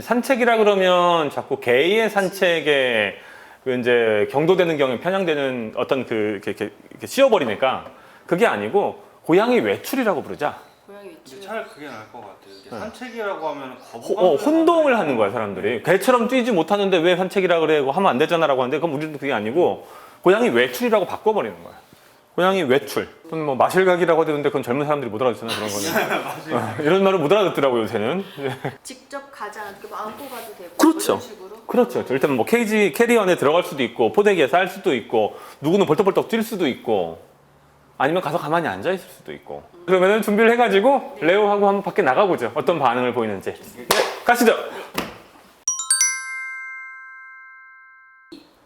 산책이라 그러면 자꾸 개의 산책에 그 이제 경도되는 경우에 편향되는 어떤 그 이렇게, 이렇게, 이렇게 씌워버리니까 그게 아니고 고양이 외출이라고 부르자. 고양이. 차라리 그게 나을 것 같아요. 네. 산책이라고 하면 호- 거부감. 어, 혼동을 하는 거야 사람들이 개처럼 뛰지 못하는데 왜 산책이라 그래 그거 하면 안 되잖아라고 하는데 그건 우리는 그게 아니고 고양이 외출이라고 바꿔버리는 거야 고양이 외출. 또는 뭐 마실각이라고 하는데 그건 젊은 사람들이 못 알아듣잖아 그런 거는. 어, 이런 말을 못 알아듣더라고요 요새는. 직접 가지 않고 뭐 안고 가도 되고 그렇죠. 이런 식으로. 그렇죠. 일단 뭐 케이지 캐리어 안에 들어갈 수도 있고 포대기에 쌀 수도 있고 누구는 벌떡벌떡 뛸 수도 있고 아니면 가서 가만히 앉아 있을 수도 있고. 그러면은 준비를 해가지고 레오하고 한번 밖에 나가보죠. 어떤 반응을 보이는지. 네, 가시죠.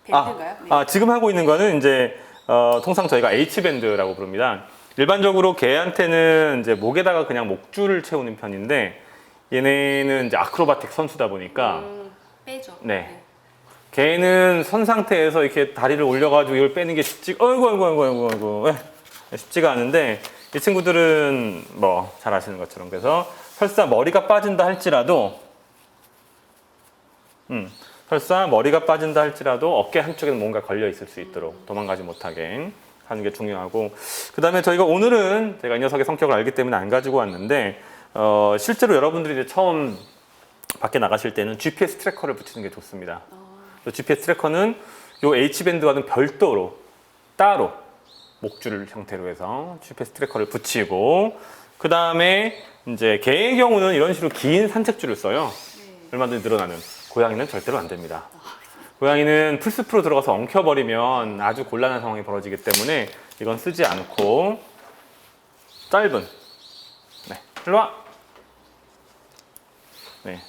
밴드인가요? 네. 아, 지금 하고 있는 거는 이제 어, 통상 저희가 H 밴드라고 부릅니다. 일반적으로 개한테는 이제 목에다가 그냥 목줄을 채우는 편인데 얘네는 이제 아크로바틱 선수다 보니까 음, 빼죠. 네. 개는 선 상태에서 이렇게 다리를 올려가지고 이걸 빼는 게 쉽지, 어이구, 어이구, 어이구, 어이구, 어이구. 예, 쉽지가 않은데 이 친구들은 뭐 잘 아시는 것처럼 그래서 설사 머리가 빠진다 할지라도 음, 설사 머리가 빠진다 할지라도 어깨 한쪽에는 뭔가 걸려 있을 수 있도록 도망가지 못하게 하는 게 중요하고 그 다음에 저희가 오늘은 제가 이 녀석의 성격을 알기 때문에 안 가지고 왔는데 어, 실제로 여러분들이 이제 처음 밖에 나가실 때는 GPS 트래커를 붙이는 게 좋습니다. 그 GPS 트래커는 요 H 밴드와는 별도로 따로 목줄 형태로 해서 GPS 트래커를 붙이고 그 다음에 이제 개의 경우는 이런 식으로 긴 산책줄을 써요. 네. 얼마든지 늘어나는 고양이는 절대로 안 됩니다. 고양이는 풀숲으로 들어가서 엉켜버리면 아주 곤란한 상황이 벌어지기 때문에 이건 쓰지 않고 짧은 네, 일로 와. 네,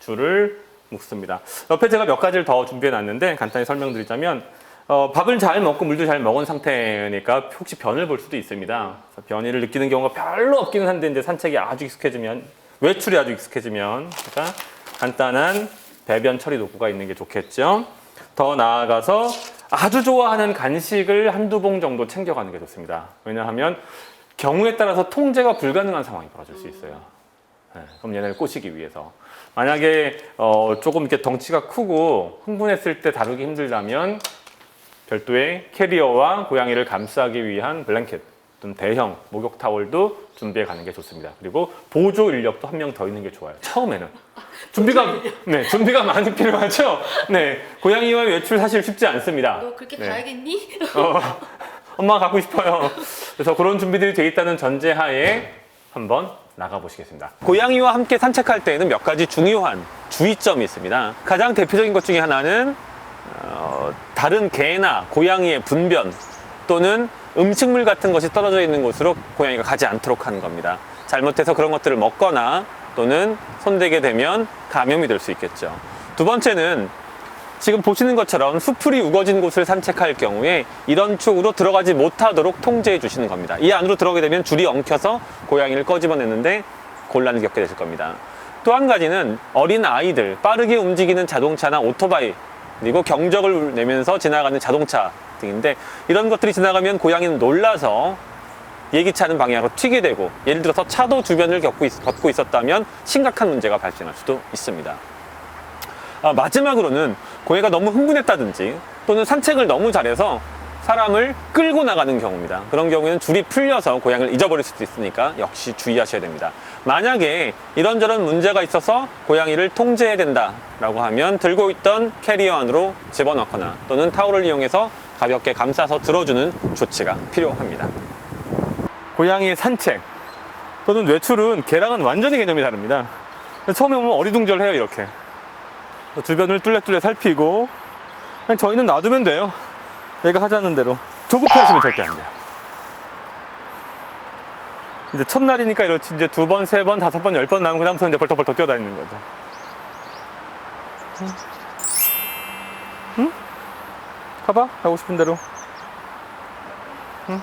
줄을 묶습니다. 옆에 제가 몇 가지를 더 준비해 놨는데 간단히 설명드리자면 어, 밥을 잘 먹고 물도 잘 먹은 상태니까 혹시 변을 볼 수도 있습니다. 변이를 느끼는 경우가 별로 없기는 한데 이제 산책이 아주 익숙해지면 외출이 아주 익숙해지면 그러니까 간단한 배변 처리 도구가 있는 게 좋겠죠. 더 나아가서 아주 좋아하는 간식을 한두 봉 정도 챙겨가는 게 좋습니다. 왜냐하면 경우에 따라서 통제가 불가능한 상황이 벌어질 수 있어요. 네, 그럼 얘네를 꼬시기 위해서. 만약에 어, 조금 이렇게 덩치가 크고 흥분했을 때 다루기 힘들다면 별도의 캐리어와 고양이를 감싸기 위한 블랭켓 또는 대형 목욕 타월도 준비해 가는 게 좋습니다. 그리고 보조 인력도 한 명 더 있는 게 좋아요. 처음에는 준비가 네 준비가 많이 필요하죠. 네 고양이와 외출 사실 쉽지 않습니다. 너 그렇게 네. 가야겠니? 어, 엄마 갖고 싶어요. 그래서 그런 준비들이 돼 있다는 전제하에 한번 나가보시겠습니다. 고양이와 함께 산책할 때에는 몇 가지 중요한 주의점이 있습니다. 가장 대표적인 것 중에 하나는 어, 다른 개나 고양이의 분변 또는 음식물 같은 것이 떨어져 있는 곳으로 고양이가 가지 않도록 하는 겁니다. 잘못해서 그런 것들을 먹거나 또는 손대게 되면 감염이 될 수 있겠죠. 두 번째는 지금 보시는 것처럼 수풀이 우거진 곳을 산책할 경우에 이런 쪽으로 들어가지 못하도록 통제해 주시는 겁니다. 이 안으로 들어가게 되면 줄이 엉켜서 고양이를 꺼집어내는데 곤란을 겪게 되실 겁니다. 또 한 가지는 어린 아이들, 빠르게 움직이는 자동차나 오토바이, 그리고 경적을 내면서 지나가는 자동차 등인데 이런 것들이 지나가면 고양이는 놀라서 예기치 않은 방향으로 튀게 되고 예를 들어서 차도 주변을 겪고, 있, 걷고 있었다면 심각한 문제가 발생할 수도 있습니다. 아, 마지막으로는 고양이가 너무 흥분했다든지 또는 산책을 너무 잘해서 사람을 끌고 나가는 경우입니다. 그런 경우에는 줄이 풀려서 고양이를 잊어버릴 수도 있으니까 역시 주의하셔야 됩니다. 만약에 이런저런 문제가 있어서 고양이를 통제해야 된다라고 하면 들고 있던 캐리어 안으로 집어넣거나 또는 타올을 이용해서 가볍게 감싸서 들어주는 조치가 필요합니다. 고양이의 산책 또는 외출은 개랑은 완전히 개념이 다릅니다. 처음에 보면 어리둥절해요 이렇게. 주변을 뚫레뚫레 살피고 그냥 저희는 놔두면 돼요 얘가 하자는 대로 조급해 하시면 절대 안 돼요 이제 첫날이니까 이렇지 이제 두 번, 세 번, 다섯 번, 열 번 나면 그 다음부터 이제 벌떡벌떡 뛰어다니는 거죠 응? 응? 가봐 가고 싶은 대로 응?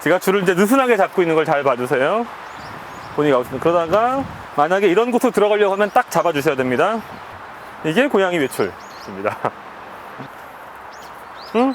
제가 줄을 이제 느슨하게 잡고 있는 걸 잘 봐주세요 본인이 가고 싶은 그러다가 만약에 이런 곳으로 들어가려고 하면 딱 잡아주셔야 됩니다. 이게 고양이 외출입니다. 응?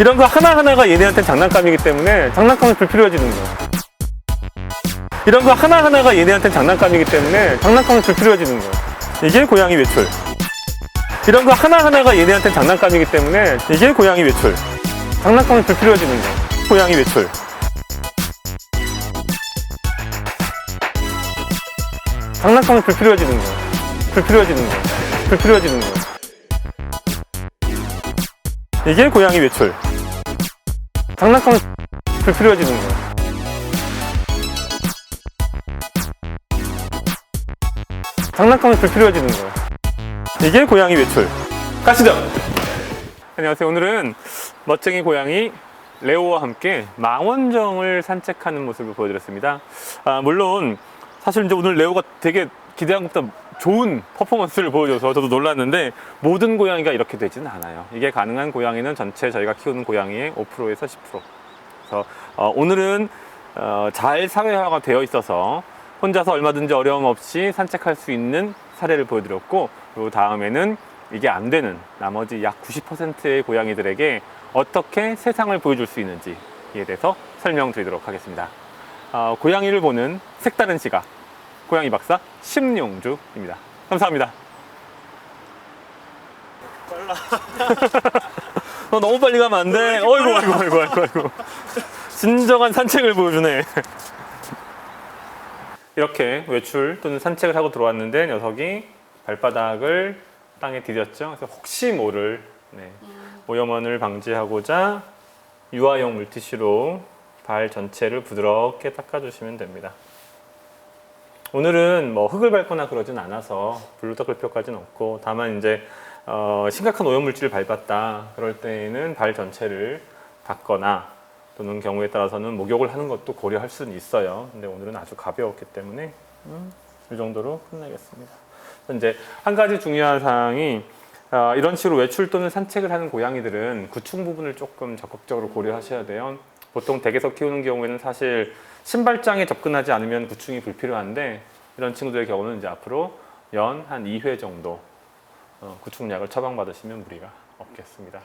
이런 거 하나하나가 얘네한테 장난감이기 때문에 장난감은 불필요해지는 거예요. 이런 거 하나하나가 얘네한테 장난감이기 때문에 장난감은 불필요해지는 거예요. 이게 고양이 외출. 이런 거 하나하나가 얘네한테 장난감이기 때문에 이게 고양이 외출. 장난감은 불필요해지는 거예요. 고양이 외출. 장난감은 불필요해지는 거예요. 불필요해지는 거예요. 불필요해지는 거예요. 이게 고양이 외출. 장난감은 불필요해지는 거예요. 장난감은 불필요해지는 거예요. 이게 고양이 외출. 가시죠. 안녕하세요. 오늘은 멋쟁이 고양이 레오와 함께 망원정을 산책하는 모습을 보여드렸습니다. 아, 물론 사실 이제 오늘 레오가 되게 기대한 것보다 좋은 퍼포먼스를 보여줘서 저도 놀랐는데 모든 고양이가 이렇게 되지는 않아요. 이게 가능한 고양이는 전체 저희가 키우는 고양이의 5%에서 10%. 그래서 어, 오늘은 어, 잘 사회화가 되어 있어서 혼자서 얼마든지 어려움 없이 산책할 수 있는 사례를 보여드렸고 그 다음에는 이게 안 되는 나머지 약 90%의 고양이들에게 어떻게 세상을 보여줄 수 있는지에 대해서 설명드리도록 하겠습니다. 어, 고양이를 보는 색다른 시각 고양이 박사 심용주입니다. 감사합니다. 빨라. 너 너무 빨리 가면 안 돼. 어이구, 어이구, 어이구, 어이구, 어이구. 진정한 산책을 보여주네. 이렇게 외출 또는 산책을 하고 들어왔는데 녀석이 발바닥을 땅에 디뎠죠. 그래서 혹시 모를 네, 오염원을 방지하고자 유아용 물티슈로 발 전체를 부드럽게 닦아주시면 됩니다. 오늘은 뭐 흙을 밟거나 그러진 않아서 블루 닦을 필요까지는 없고 다만 이제 어, 심각한 오염 물질을 밟았다 그럴 때에는 발 전체를 닦거나 또는 경우에 따라서는 목욕을 하는 것도 고려할 수는 있어요. 근데 오늘은 아주 가벼웠기 때문에 음, 이 정도로 끝내겠습니다. 이제 한 가지 중요한 사항이 어, 이런 식으로 외출 또는 산책을 하는 고양이들은 구충 부분을 조금 적극적으로 고려하셔야 돼요. 보통 댁에서 키우는 경우에는 사실 신발장에 접근하지 않으면 구충이 불필요한데 이런 친구들의 경우는 이제 앞으로 연 한 2회 정도 어, 구충약을 처방받으시면 무리가 없겠습니다.